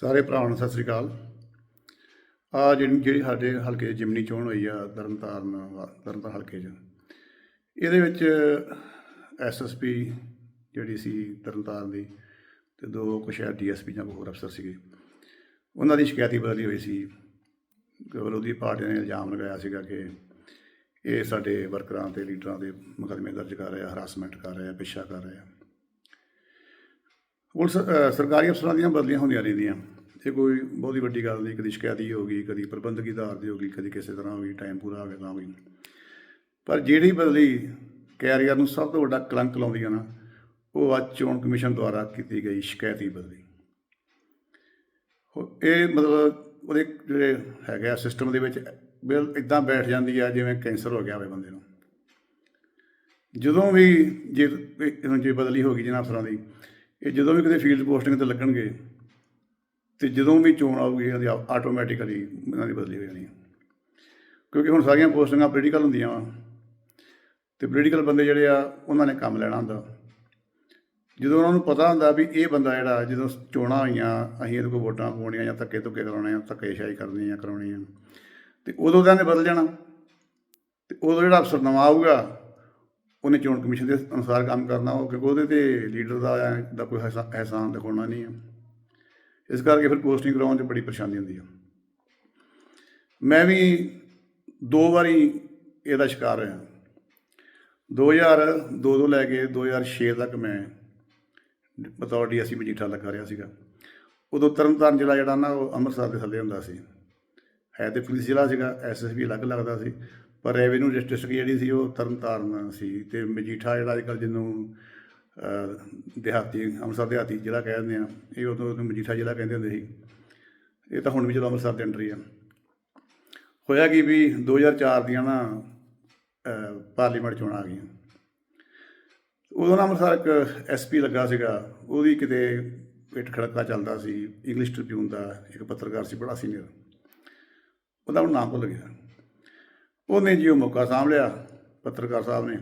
ਸਾਰੇ ਭਰਾਵਾਂ ਨੂੰ ਸਤਿ ਸ੍ਰੀ ਅਕਾਲ। ਆ ਜਿਹੜੀ ਜਿਹੜੀ ਸਾਡੇ ਹਲਕੇ ਜਿਮਨੀ ਚੋਣ ਹੋਈ ਆ ਤਰਨਤਾਰਨ ਵਾ- ਤਰਨਤਾਰਨ ਹਲਕੇ 'ਚ, ਇਹਦੇ ਵਿੱਚ ਐਸਐਸਪੀ ਜਿਹੜੀ ਸੀ ਤਰਨਤਾਰਨ ਦੀ ਤੇ ਦੋ ਕੁ ਸ਼ਾਇਦ ਡੀਐਸਪੀ ਜਾਂ ਹੋਰ ਅਫਸਰ ਸੀਗੇ। ਉਹਨਾਂ ਦੀ ਸ਼ਿਕਾਇਤੀ ਬਦਲੀ ਹੋਈ ਸੀ। ਕਿ ਵਿਰੋਧੀ ਪਾਰਟੀਆਂ ਨੇ ਇਲਜ਼ਾਮ ਲਗਾਇਆ ਸੀਗਾ ਕਿ ਇਹ ਸਾਡੇ ਵਰਕਰਾਂ ਤੇ ਲੀਡਰਾਂ ਦੇ ਮੁਕੱਦਮੇ ਦਰਜ ਕਰ ਰਿਹਾ ਹਰਾਸਮੈਂਟ ਕਰ ਰਿਹਾ ਪਿੱਛਾ ਕਰ ਰਿਹਾ ਪੁਲਿਸ ਸਰਕਾਰੀ ਅਫਸਰਾਂ ਦੀਆਂ ਬਦਲੀਆਂ ਹੁੰਦੀਆਂ ਰਹਿੰਦੀਆਂ। ਇਹ ਕੋਈ ਬਹੁਤੀ ਵੱਡੀ ਗੱਲ ਨਹੀਂ, ਕਦੀ ਸ਼ਿਕਾਇਤੀ ਹੋ ਗਈ, ਕਦੀ ਪ੍ਰਬੰਧਕੀ ਆਧਾਰ ਦੀ ਹੋ ਗਈ, ਕਦੀ ਕਿਸੇ ਤਰ੍ਹਾਂ ਹੋ ਗਈ ਟਾਈਮ ਪੂਰਾ ਹੋ ਗਿਆ ਤਾਂ ਹੋਈ ਪਰ ਜਿਹੜੀ ਬਦਲੀ ਕੈਰੀਅਰ ਨੂੰ ਸਭ ਤੋਂ ਵੱਡਾ ਕਲੰਕ ਲਾਉਂਦੀ ਆ ਨਾ, ਉਹ ਅੱਜ ਚੋਣ ਕਮਿਸ਼ਨ ਦੁਆਰਾ ਕੀਤੀ ਗਈ ਸ਼ਿਕਾਇਤੀ ਬਦਲੀ। ਇਹ ਮਤਲਬ ਉਹਦੇ ਜਿਹੜੇ ਹੈਗੇ ਆ ਸਿਸਟਮ ਦੇ ਵਿੱਚ ਬਿਲ ਇਦਾਂ ਬੈਠ ਜਾਂਦੀ ਆ ਜਿਵੇਂ ਕੈਂਸਰ ਹੋ ਗਿਆ ਹੋਵੇ ਬੰਦੇ ਨੂੰ। ਜਦੋਂ ਵੀ ਜੇ ਹੁਣ ਜੇ ਬਦਲੀ ਹੋ ਗਈ ਜਿਹਨਾਂ ਅਫਸਰਾਂ ਦੀ ਇਹ ਜਦੋਂ ਵੀ ਕਿਤੇ ਫੀਲਡ ਪੋਸਟਿੰਗ ਤੇ ਲੱਗਣਗੇ ਤੇ ਜਦੋਂ ਵੀ ਚੋਣ ਆਊਗੀ, ਇਹਨਾਂ ਆਟੋਮੈਟਿਕਲੀ ਇਹਨਾਂ ਦੀ ਬਦਲੀ ਹੋ ਜਾਣੀ ਹੈ। ਕਿਉਂਕਿ ਹੁਣ ਸਾਰੀਆਂ ਪੋਸਟਿੰਗਾਂ ਪੋਲੀਟੀਕਲ ਹੁੰਦੀਆਂ ਵਾ। ਤੇ ਪੋਲੀਟੀਕਲ ਬੰਦੇ ਜਿਹੜੇ ਆ, ਉਹਨਾਂ ਨੇ ਕੰਮ ਲੈਣਾ ਹੁੰਦਾ। ਜਦੋਂ ਉਹਨਾਂ ਨੂੰ ਪਤਾ ਹੁੰਦਾ ਵੀ ਇਹ ਬੰਦਾ ਜਿਹੜਾ, ਜਦੋਂ ਚੋਣਾਂ ਹੋਈਆਂ, ਅਸੀਂ ਇਹਦੇ ਕੋਲ ਵੋਟਾਂ ਪਾਉਣੀਆਂ ਜਾਂ ਧੱਕੇ ਧੁੱਕੇ ਕਰਾਉਣੇ ਆ ਧੱਕੇਸ਼ਾਹੀ ਕਰਨੀ ਆ ਕਰਾਉਣੀ ਆ, ਤੇ ਉਦੋਂ ਤਾਂ ਇਹਨੇ ਬਦਲ ਜਾਣਾ। ਤੇ ਉਦੋਂ ਜਿਹੜਾ ਅਫਸਰ ਨਵਾਂ ਆਊਗਾ ਉਹਨੇ ਚੋਣ ਕਮਿਸ਼ਨ ਦੇ ਅਨੁਸਾਰ ਕੰਮ ਕਰਨਾ ਉਹ, ਕਿਉਂਕਿ ਉਹਦੇ ਤੇ ਲੀਡਰ ਦਾ ਦਾ ਕੋਈ ਅਹਿਸਾਨ ਦਿਖਾਉਣਾ ਨਹੀਂ ਹੈ। ਇਸ ਕਰਕੇ ਫਿਰ ਪੋਸਟਿੰਗ ਕਰਾਉਣ 'ਚ ਬੜੀ ਪਰੇਸ਼ਾਨੀ ਹੁੰਦੀ ਹੈ ਮੈਂ ਵੀ ਦੋ ਵਾਰੀ ਇਹਦਾ ਸ਼ਿਕਾਰ ਹੋਇਆ। 2002 ਤੋਂ ਲੈ ਕੇ 2006 ਤੱਕ ਮੈਂ ਬਤੌਰ ਡੀਐਸਸੀ ਮਜੀਠਾ ਲੱਗਾ ਰਿਹਾ ਸੀਗਾ। ਉਦੋਂ ਤਰਨਤਾਰਨ ਜ਼ਿਲ੍ਹਾ ਜਿਹੜਾ ਨਾ, ਉਹ ਅੰਮ੍ਰਿਤਸਰ ਦੇ ਥੱਲੇ ਹੁੰਦਾ ਸੀ। ਹੈ ਤੇ ਪੁਲਿਸ ਜ਼ਿਲ੍ਹਾ ਸੀਗਾ ਐਸਐਸਬੀ ਅਲੱਗ ਲੱਗਦਾ ਸੀ। ਪਰ ਰੈਵਨਿਊ ਡਿਸਟ੍ਰਿਕਟ ਜਿਹੜੀ ਸੀ ਉਹ ਤਰਨਤਾਰਨ ਸੀ ਤੇ ਮਜੀਠਾ ਜਿਹੜਾ ਅੱਜ ਕੱਲ੍ਹ ਜਿਹਨੂੰ ਦਿਹਾਤੀ, ਅੰਮ੍ਰਿਤਸਰ ਦਿਹਾਤੀ ਜ਼ਿਲ੍ਹਾ ਕਹਿ ਦਿੰਦੇ ਆ, ਇਹ ਉਦੋਂ ਮਜੀਠਾ ਜ਼ਿਲ੍ਹਾ ਕਹਿੰਦੇ ਹੁੰਦੇ ਸੀ। ਇਹ ਤਾਂ ਹੁਣ ਵੀ ਚਲੋ ਅੰਮ੍ਰਿਤਸਰ ਦੇ ਅੰਡਰ ਹੀ ਆ। ਹੋਇਆ ਕਿ ਵੀ 2004 ਦੀਆਂ ਨਾ ਪਾਰਲੀਮੈਂਟ ਚੋਣਾਂ ਆ ਗਈਆਂ। ਉਦੋਂ ਨਾ ਅੰਮ੍ਰਿਤਸਰ ਇੱਕ ਐਸਪੀ ਲੱਗਾ ਸੀਗਾ, ਉਹਦੀ ਕਿਤੇ ਪਿੱਠ ਖੜਕਾ ਚੱਲਦਾ ਸੀ ਇੰਗਲਿਸ਼ ਟ੍ਰਿਬਿਊਨ ਦਾ ਇੱਕ ਪੱਤਰਕਾਰ ਸੀ, ਬੜਾ ਸੀਨੀਅਰ ਉਹਦਾ ਹੁਣ ਨਾਮ ਭੁੱਲ ਗਿਆ। ਉਹਨੇ ਜੀ ਉਹ ਮੌਕਾ ਸਾਂਭ ਲਿਆ, ਪੱਤਰਕਾਰ ਸਾਹਿਬ ਨੇ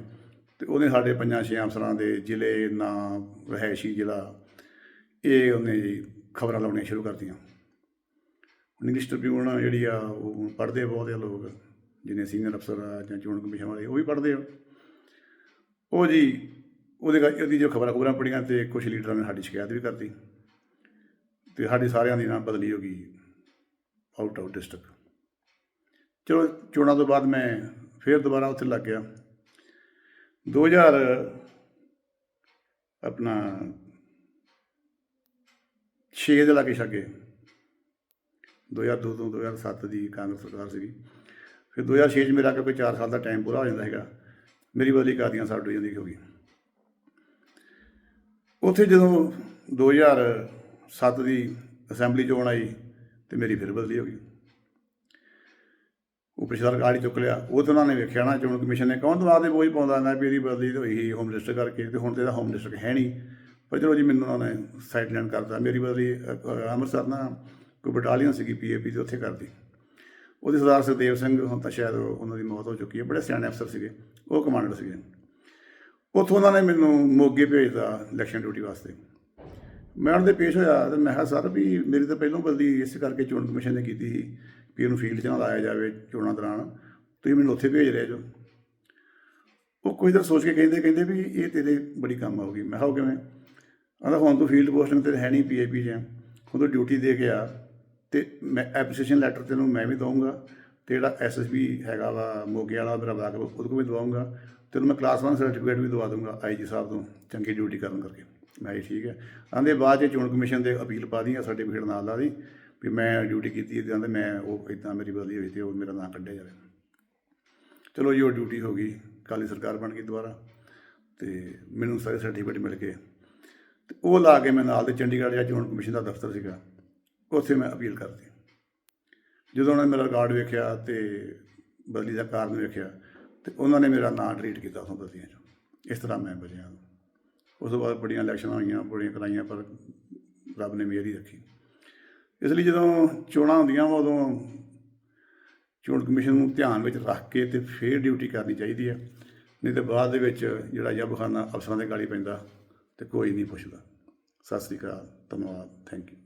ਤੇ ਉਹਨੇ ਸਾਡੇ ਪੰਜਾਂ ਛੇ ਅਫਸਰਾਂ ਦੇ ਜ਼ਿਲ੍ਹੇ ਨਾਮ ਰਹਿਸ਼ੀ ਜ਼ਿਲ੍ਹਾ, ਇਹ ਉਹਨੇ ਜੀ ਖਬਰਾਂ ਲਾਉਣੀਆਂ ਸ਼ੁਰੂ ਕਰਤੀਆਂ। ਇੰਗਲਿਸ਼ ਟ੍ਰਿਬਿਊਨ ਜਿਹੜੀ ਆ, ਉਹ ਪੜ੍ਹਦੇ ਬਹੁਤ ਆ ਲੋਕ, ਜਿਨੇ ਸੀਨੀਅਰ ਅਫਸਰ ਆ ਜਾਂ ਚੋਣ ਕਮਿਸ਼ਨ ਵਾਲੇ, ਉਹ ਵੀ ਪੜ੍ਹਦੇ ਆ। ਉਹ ਜੀ ਉਹਦੇ ਕਰਕੇ ਉਹਦੀ ਜੋ ਖਬਰਾਂ ਖਬਰਾਂ ਪੜੀਆਂ ਤੇ ਕੁਝ ਲੀਡਰਾਂ ਨੇ ਸਾਡੀ ਸ਼ਿਕਾਇਤ ਵੀ ਕਰਤੀ। ਤੇ ਸਾਡੇ ਸਾਰਿਆਂ ਦੀ ਨਾ ਬਦਲੀ ਹੋ ਗਈ ਆਊਟ ਆਫ ਡਿਸਟ੍ਰਿਕਟ ਚਲੋ ਚੋਣਾਂ ਤੋਂ ਬਾਅਦ ਮੈਂ ਫਿਰ ਦੁਬਾਰਾ ਉੱਥੇ ਲੱਗ ਗਿਆ। 2000 ਆਪਣਾ 6 ਦੇ ਲਾਗੇ ਛਾਗੇ। 2002 ਤੋਂ 2007 ਦੀ ਕਾਂਗਰਸ ਸਰਕਾਰ ਸੀਗੀ। ਫਿਰ 2006 ਚ ਮੇਰਾ ਕੋਈ 4 ਸਾਲ ਦਾ ਟਾਈਮ ਪੂਰਾ ਹੋ ਜਾਂਦਾ ਹੈਗਾ ਮੇਰੀ ਬਦਲੀ ਕਾਦੀਆਂ ਸਾਡ ਹੋ ਜਾਂਦੀ ਹੋ ਗਈ ਉੱਥੇ ਜਦੋਂ 2007 ਦੀ ਅਸੈਂਬਲੀ ਚੋਣ ਆਈ ਤੇ ਮੇਰੀ ਫਿਰ ਬਦਲੀ ਹੋ ਗਈ। ਉਹ ਪਿਛਲਾ ਰਿਕਾਰਡ ਹੀ ਚੁੱਕ ਲਿਆ। ਉਹ ਤਾਂ ਉਹਨਾਂ ਨੇ ਵੇਖਿਆ ਨਾ, ਚੋਣ ਕਮਿਸ਼ਨ ਨੇ ਕੌਣ ਦਿਮਾਗ ਦੇ ਬੋਝ ਪਾਉਂਦਾ ਨਾ ਵੀ ਇਹਦੀ ਬਦਲੀ ਤਾਂ ਹੋਈ ਸੀ ਹੋਮ ਮਿਨਿਸਟਰ ਕਰਕੇ, ਤੇ ਹੁਣ ਤੇ ਇਹਦਾ ਹੋਮ ਮਿਨਿਸਟਰ ਹੈ ਨਹੀਂ। ਪਰ ਚਲੋ ਜੀ, ਮੈਨੂੰ ਉਹਨਾਂ ਨੇ ਸਾਈਡ ਲਾਈਨ ਕਰਤਾ। ਮੇਰੀ ਬਦਲੀ ਅੰਮ੍ਰਿਤਸਰ ਨਾ, ਕੋਈ ਬਟਾਲੀਅਨ ਸੀਗੀ ਪੀਏਪੀ ਤੇ ਉੱਥੇ ਕਰਦੀ ਉਹਦੇ ਸਰਦਾਰ ਸੁਖਦੇਵ ਸਿੰਘ, ਹੁਣ ਤਾਂ ਸ਼ਾਇਦ ਉਹਨਾਂ ਦੀ ਮੌਤ ਹੋ ਚੁੱਕੀ ਹੈ, ਬੜੇ ਸਿਆਣੇ ਅਫਸਰ ਸੀਗੇ, ਉਹ ਕਮਾਂਡਰ ਸੀਗੇ। ਉੱਥੋਂ ਉਹਨਾਂ ਨੇ ਮੈਨੂੰ ਮੋਗੇ ਭੇਜਤਾ ਇਲੈਕਸ਼ਨ ਡਿਊਟੀ ਵਾਸਤੇ। ਮੈਂ ਉਹਨਾਂ ਦੇ ਪੇਸ਼ ਹੋਇਆ ਤੇ ਮੈਂ ਕਿਹਾ, ਸਰ, ਵੀ ਮੇਰੀ ਤਾਂ ਪਹਿਲਾਂ ਬਦਲੀ ਇਸ ਕਰਕੇ ਚੋਣ ਕਮਿਸ਼ਨ ਨੇ ਕੀਤੀ ਸੀ ਵੀ ਇਹਨੂੰ ਫੀਲਡ 'ਚ ਨਾ ਲਾਇਆ ਜਾਵੇ ਚੋਣਾਂ ਦੌਰਾਨ। ਤੁਸੀਂ ਮੈਨੂੰ ਉੱਥੇ ਭੇਜ ਰਹੇ ਜੋ। ਉਹ ਕੋਈ ਦਰ ਸੋਚ ਕੇ ਕਹਿੰਦੇ ਕਹਿੰਦੇ ਵੀ ਇਹ ਤੇਰੇ ਬੜੀ ਕੰਮ ਆਊਗੀ। ਮੈਂ ਕਿਹਾ ਕਿਵੇਂ? ਆਂਦਾ ਹੁਣ ਤੂੰ ਫੀਲਡ ਪੋਸਟਿੰਗ ਤੇ ਹੈ ਨਹੀਂ ਪੀਏਪੀ 'ਚ ਹੁਣ ਤੂੰ ਡਿਊਟੀ ਦੇ ਕੇ ਆ ਤੇ ਮੈਂ ਐਪਲੀਕੇਸ਼ਨ ਲੈਟਰ ਤੈਨੂੰ ਮੈਂ ਵੀ ਦਊਂਗਾ ਤੇ ਜਿਹੜਾ ਐਸਐਸਬੀ ਹੈਗਾ ਵਾ, ਮੋਗੇ ਵਾਲਾ, ਮੇਰਾ ਵਾਕਬ ਉਹਦੇ ਕੋਲ ਵੀ ਦਵਾਉਂਗਾ ਤੈਨੂੰ ਮੈਂ ਕਲਾਸ 1 ਸਰਟੀਫਿਕੇਟ ਵੀ ਦਵਾ ਦੂੰਗਾ ਆਈਜੀ ਸਾਹਿਬ ਤੋਂ, ਚੰਗੀ ਡਿਊਟੀ ਕਰਨ ਕਰਕੇ। ਮੈਂ ਕਿਹਾ ਠੀਕ ਹੈ। ਆਂਦੇ ਬਾਅਦ 'ਚ ਚੋਣ ਕਮਿਸ਼ਨ ਦੇ ਅਪੀਲ ਪਾ ਦੀਆਂ ਸਰਟੀਫਿਕੇਟ ਨਾਲ ਲਾ ਦੀ ਵੀ ਮੈਂ ਡਿਊਟੀ ਕੀਤੀ ਹੈ ਆਂਦੇ ਮੈਂ ਉਹ ਇਦਾਂ ਮੇਰੀ ਬਦਲੀ ਹੋਈ ਤੇ ਉਹ ਮੇਰਾ ਨਾਂ ਕੱਢਿਆ ਜਾਵੇ। ਚਲੋ ਜੀ, ਉਹ ਡਿਊਟੀ ਹੋ ਗਈ ਕਾਲੀ ਸਰਕਾਰ ਬਣ ਗਈ ਦੁਬਾਰਾ ਤੇ ਮੈਨੂੰ ਸਾਰੇ ਸਰਟੀਫਿਕੇਟ ਮਿਲ ਗਏ। ਤੇ ਉਹ ਲਾ ਕੇ ਮੈਂ ਨਾਲ ਦੇ ਚੰਡੀਗੜ੍ਹ ਜਾਂ ਚੋਣ ਕਮਿਸ਼ਨ ਦਾ ਦਫ਼ਤਰ ਸੀਗਾ, ਉੱਥੇ ਮੈਂ ਅਪੀਲ ਕਰਤੀ। ਜਦੋਂ ਉਹਨਾਂ ਨੇ ਮੇਰਾ ਰਿਕਾਰਡ ਵੇਖਿਆ ਤੇ ਬਦਲੀ ਦਾ ਕਾਰਨ ਵੇਖਿਆ ਤੇ ਉਹਨਾਂ ਨੇ ਮੇਰਾ ਨਾਂ ਡਿਲੀਟ ਕੀਤਾ ਉਥੋਂ ਬਦਲੀਆਂ ਚੋਂ। ਇਸ ਤਰ੍ਹਾਂ ਮੈਂ ਬਚਿਆ। ਉਸ ਤੋਂ ਬਾਅਦ ਬੜੀਆਂ ਇਲੈਕਸ਼ਨਾਂ ਹੋਈਆਂ, ਬੜੀਆਂ ਕਰਾਈਆਂ, ਪਰ ਰੱਬ ਨੇ ਮੇਰੀ ਰੱਖੀ। ਇਸ ਲਈ ਜਦੋਂ ਚੋਣਾਂ ਹੁੰਦੀਆਂ ਵਾ, ਉਦੋਂ ਚੋਣ ਕਮਿਸ਼ਨ ਨੂੰ ਧਿਆਨ ਵਿੱਚ ਰੱਖ ਕੇ ਤੇ ਫੇਰ ਡਿਊਟੀ ਕਰਨੀ ਚਾਹੀਦੀ ਹੈ। ਨਹੀਂ ਤੇ ਬਾਅਦ ਦੇ ਵਿੱਚ ਜਿਹੜਾ ਜਬਖਾਨਾ ਅਫਸਰਾਂ ਦੇ ਗਾਲੀ ਪੈਂਦਾ ਤੇ ਕੋਈ ਨਹੀਂ ਪੁੱਛਦਾ। ਸਤਿ ਸ੍ਰੀ ਅਕਾਲ, ਧੰਨਵਾਦ, ਥੈਂਕ ਯੂ।